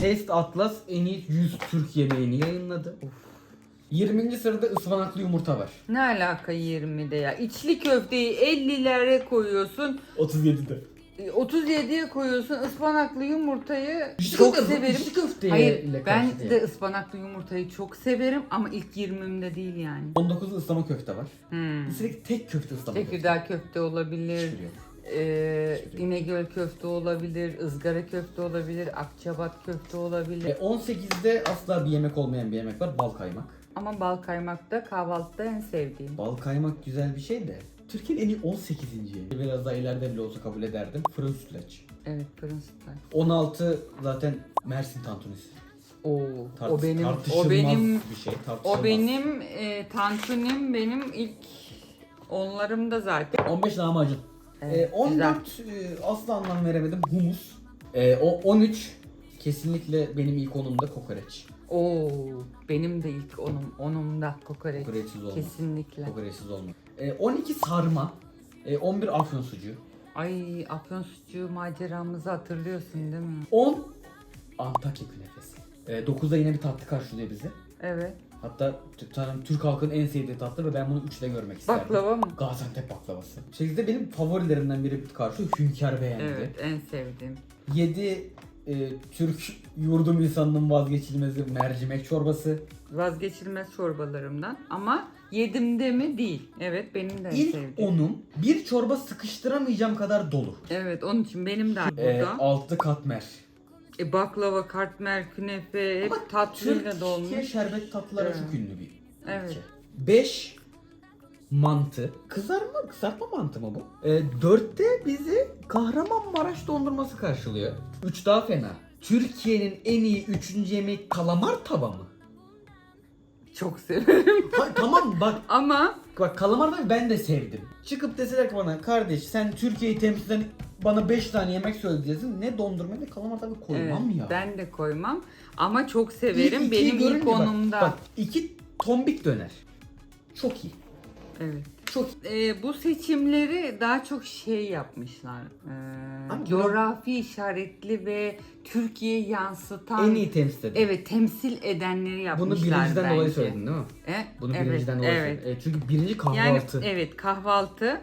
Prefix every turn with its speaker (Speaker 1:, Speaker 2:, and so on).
Speaker 1: Taste Atlas en iyi 100 Türk yemeğini yayınladı. Of. 20. sırada ıspanaklı yumurta var.
Speaker 2: Ne alaka 20'de ya? İçli köfteyi 50'lere koyuyorsun.
Speaker 1: 37'de.
Speaker 2: e, 37'ye koyuyorsun ıspanaklı yumurtayı
Speaker 1: İçli
Speaker 2: çok
Speaker 1: köfte-
Speaker 2: severim.
Speaker 1: içli köfteye
Speaker 2: Hayır
Speaker 1: ile
Speaker 2: ben de
Speaker 1: değil.
Speaker 2: ıspanaklı yumurtayı çok severim ama ilk 20'imde değil yani.
Speaker 1: 19'da ıslama köfte var.
Speaker 2: Hmm.
Speaker 1: Sürekli tek köfte ıslama köfte.
Speaker 2: Tekirdağ köfte olabilir.
Speaker 1: Hiçbiri yok.
Speaker 2: Ee. İnegöl köfte olabilir, ızgara köfte olabilir, akçabat köfte olabilir.
Speaker 1: E, 18'de asla bir yemek olmayan bir yemek var. Bal kaymak.
Speaker 2: Ama bal kaymak da kahvaltıda en sevdiğim.
Speaker 1: Bal kaymak güzel bir şey de. Türkiye'nin en iyi 18. yemeği. Biraz daha ileride bile olsa kabul ederdim. Fırın sütlaç.
Speaker 2: Evet prensipler.
Speaker 1: 16 zaten Mersin tantunisi.
Speaker 2: Oo,
Speaker 1: Tart-
Speaker 2: o benim o benim
Speaker 1: bir şey. Tartışılmaz.
Speaker 2: o benim e, tantunim benim ilk onlarımda zaten.
Speaker 1: 15 lahmacun.
Speaker 2: Evet,
Speaker 1: Ee, 14 e, asla anlam veremedim. Humus. Ee, o 13 kesinlikle benim ilk onumda kokoreç.
Speaker 2: Oo, benim de ilk onum onumda kokoreç.
Speaker 1: Kokoreçsiz olmaz.
Speaker 2: Kesinlikle.
Speaker 1: Kokoreçsiz olmaz. Ee, 12 sarma. Ee, 11 afyon sucuğu.
Speaker 2: Ay afyon sucuğu maceramızı hatırlıyorsun değil mi?
Speaker 1: 10 Antakya künefesi. Ee, 9'da yine bir tatlı karşılıyor bizi.
Speaker 2: Evet.
Speaker 1: Hatta t- tanrım Türk halkının en sevdiği tatlı ve ben bunu 3'te görmek isterdim.
Speaker 2: Baklava mı?
Speaker 1: Gaziantep baklavası. 8'de benim favorilerimden biri karşı Hünkar beğendi.
Speaker 2: Evet en sevdiğim.
Speaker 1: 7 e, Türk yurdum insanının vazgeçilmezi mercimek çorbası.
Speaker 2: Vazgeçilmez çorbalarımdan ama yedimde mi değil. Evet benim de en
Speaker 1: İlk
Speaker 2: sevdiğim.
Speaker 1: onum bir çorba sıkıştıramayacağım kadar dolu.
Speaker 2: Evet onun için benim de
Speaker 1: E,
Speaker 2: burada.
Speaker 1: altı katmer.
Speaker 2: E, baklava, katmer, künefe hep
Speaker 1: Ama
Speaker 2: tatlıyla dolmuş.
Speaker 1: Türkiye şerbet tatlıları
Speaker 2: Evet.
Speaker 1: çok ünlü bir
Speaker 2: Evet.
Speaker 1: ülke. 5 mantı. Kızarma, kızartma mantı mı bu? E, 4'te bizi Kahramanmaraş dondurması karşılıyor. 3 daha fena. Türkiye'nin en iyi 3. yemeği kalamar tava mı?
Speaker 2: Çok severim.
Speaker 1: Ha, tamam bak
Speaker 2: Ama
Speaker 1: Bak kalamar da ben de sevdim. Çıkıp deseler ki bana kardeş sen Türkiye'yi temsilen bana 5 tane yemek söyle diyeceksin. Ne dondurma ne kalamar tabii koymam
Speaker 2: evet,
Speaker 1: ya.
Speaker 2: ben de koymam. Ama çok severim.
Speaker 1: İkiyi
Speaker 2: benim
Speaker 1: görünce
Speaker 2: ilk
Speaker 1: bak,
Speaker 2: onumda.
Speaker 1: Bak iki tombik döner. Çok iyi.
Speaker 2: Evet.
Speaker 1: Çok
Speaker 2: E, bu seçimleri daha çok şey yapmışlar. E,
Speaker 1: Abi,
Speaker 2: coğrafi işaretli ve Türkiye yansıtan
Speaker 1: en iyi temsil eden.
Speaker 2: Evet temsil edenleri yapmışlar
Speaker 1: Bunu birinciden dolayı
Speaker 2: bence.
Speaker 1: söyledin değil mi?
Speaker 2: E,
Speaker 1: Bunu
Speaker 2: evet,
Speaker 1: birinciden dolayı
Speaker 2: evet.
Speaker 1: söyledin. E, çünkü birinci
Speaker 2: Yani
Speaker 1: kahvaltı.
Speaker 2: evet kahvaltı